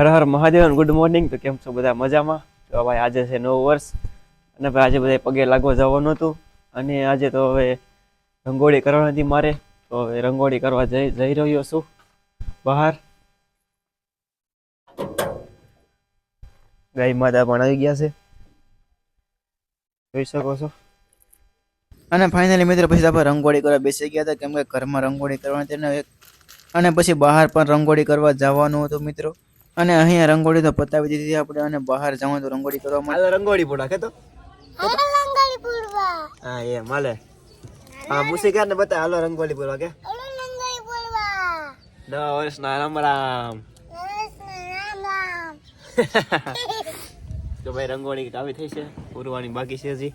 Har Har Mahadevan good morning તો કેમ છો બધા મજામાં? તો ભાઈ આજે છે નવું વર્ષ અને ભાઈ આજે બધા પગે લાગવા જવાનું હતું અને આજે તો હવે રંગોળી કરવાની હતી મારે. તો હવે રંગોળી કરવા જઈ જઈ રહ્યો છું બહાર. ગાય માતા પણ આવી ગયા છે. જોઈ શકો છો. અને ફાઇનલી મિત્રો પછી આપણે રંગોળી કરવા બેસી ગયા હતા. કેમ કે ઘરમાં રંગોળી કરવાની હતી અને પછી બહાર પણ રંગોળી કરવા જવાનું હતું મિત્રો. અને અહીંયા રંગોળી તો પતાવી દીધી આપણે અને બહાર જવાનું રંગોળી કરવા માટે. રંગોળી પોડા કે તો? હા એ માલે હા મુસીકાર ને બતા હાલો રંગોળી પૂરવા કે? નવા વર્ષના રામ રામ. તો ભાઈ રંગોળી આવી થઈ છે. પૂરવાની બાકી છે હજી.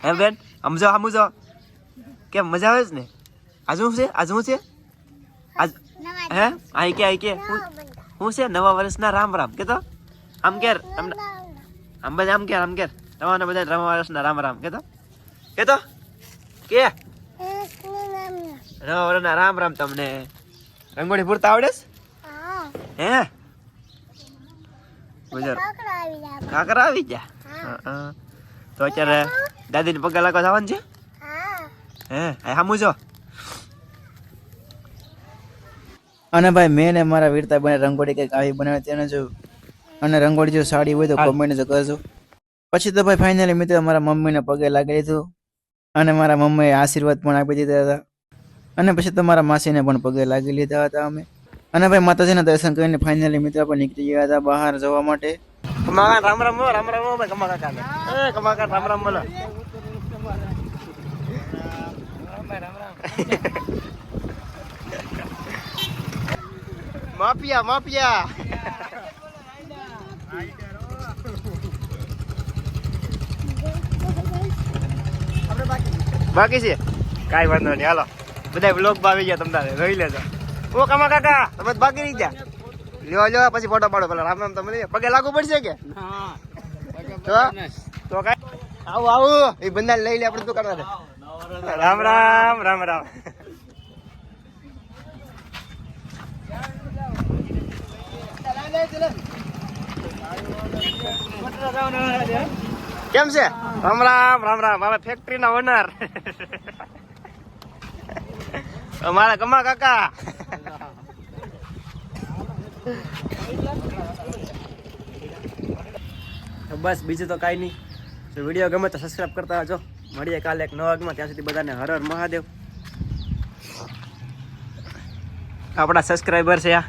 હે બેન સમજો સમજો કેમ મજા આવે છે ને? આજ શું છે? આજ શું છે? આજ હે? આઈ કે આઈ કે. હું છે નવા વર્ષના રામ રામ કેતો? આમ કેર આમ બધા આમ કેર આમ કેર. તમારા બધા નવા વર્ષના રામ રામ કેતો? કેતો? કે? નવા વર્ષના રામ રામ તમને. રંગોળી પૂરતા આવડે હે? ગુજર કાકરા આવી ગયા. તો અત્યારે દાદીને પગે લાગવા જવાનું છે? હે. હા સામું છો અને ભાઈ મેં ને મારા વીરતા બને રંગોળી કંઈક આવી બનાવી તેને જો અને રંગોળી જો સાડી હોય તો કોમેન્ટ જો કરજો. પછી તો ભાઈ ફાઇનલી મિત્રો મારા મમ્મીને પગે લાગી લીધું. અને મારા મમ્મીએ આશીર્વાદ પણ આપી દીધા હતા. અને પછી તો મારા માસીને પણ પગે લાગી લીધા હતા અમે. અને ભાઈ માતાજીના દર્શન કરીને ફાઇનલી મિત્રો પણ નીકળી ગયા હતા બહાર જવા માટે. કમાકા રામ રામ બોલો, રામ રામ બોલો ભાઈ કમા કાકા એ કમા રામ રામ રામ બોલો માફિયા માફિયા. બાકી છે? કાંઈ વાંધો નહીં. હાલો. બધા બ્લોગ ભાવી ગયા તમારે રહી લેજો. ઓ કમા કાકા, તમે બાકી રહી ગયા. લ્યો લ્યો, પછી ફોટો પાડો. પેલા રામ રામ તમને પગે લાગુ પડશે કે? તો તો આવું આવું. એ બંદા લઈ લે આપણે દુકાન રામ રામ રામ રામ. કેમ છે? રામ રામ રામ રામ. મારા ફેક્ટરી ના ઓનર અમારા કમા કાકા. બસ બીજું તો કાંઈ નહીં. વીડિયો ગમે તો સબસ્ક્રાઈબ કરતા જો મળીએ કાલે એક નવા વાગમાં ત્યાં સુધી બધાને હર હર મહાદેવ. આપણા સબસ્ક્રાઈબર છે આ.